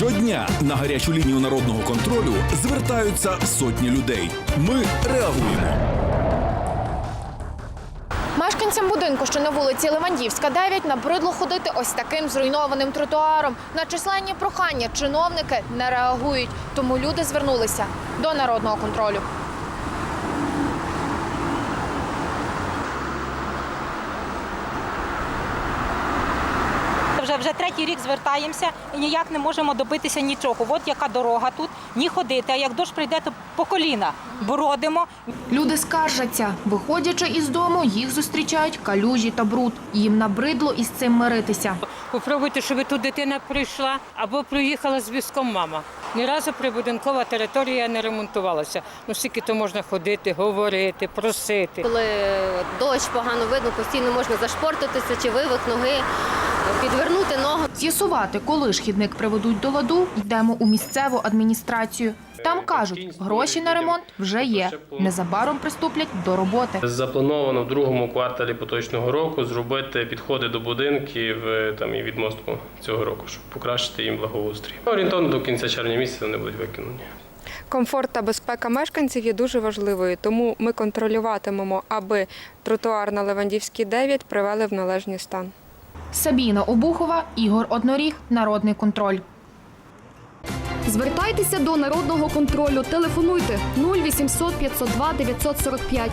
Щодня на гарячу лінію народного контролю звертаються сотні людей. Ми реагуємо. Мешканцям будинку, що на вулиці Левандівська, 9, набридло ходити ось таким зруйнованим тротуаром. На численні прохання чиновники не реагують, тому люди звернулися до народного контролю. Вже вже третій рік звертаємося і ніяк не можемо добитися нічого. От яка дорога тут, ні ходити. А як дощ прийде, то по коліна бродимо. Люди скаржаться. Виходячи із дому, їх зустрічають калюжі та бруд. Їм набридло із цим миритися. Попробуйте, щоб тут дитина прийшла або приїхала з візком мама. Ні разу прибудинкова територія не ремонтувалася. Ну скільки то можна ходити, говорити, просити. Коли дощ погано видно, постійно можна зашпортитися чи вивих ноги, підвернути ногу. З'ясувати, коли ж хідник приведуть до ладу, йдемо у місцеву адміністрацію. Там кажуть, гроші на ремонт вже є. Незабаром приступлять до роботи. Заплановано в другому кварталі поточного року зробити підходи до будинків е, там і відмостку цього року, щоб покращити їм благоустрій. Орієнтовно до кінця червня місяця вони будуть виконані. Комфорт та безпека мешканців є дуже важливою, тому ми контролюватимемо, аби тротуар на Левандівській 9 привели в належний стан. Сабіна Обухова, Ігор Одноріг, Народний контроль. Звертайтеся до народного контролю. Телефонуйте 0800 502 945.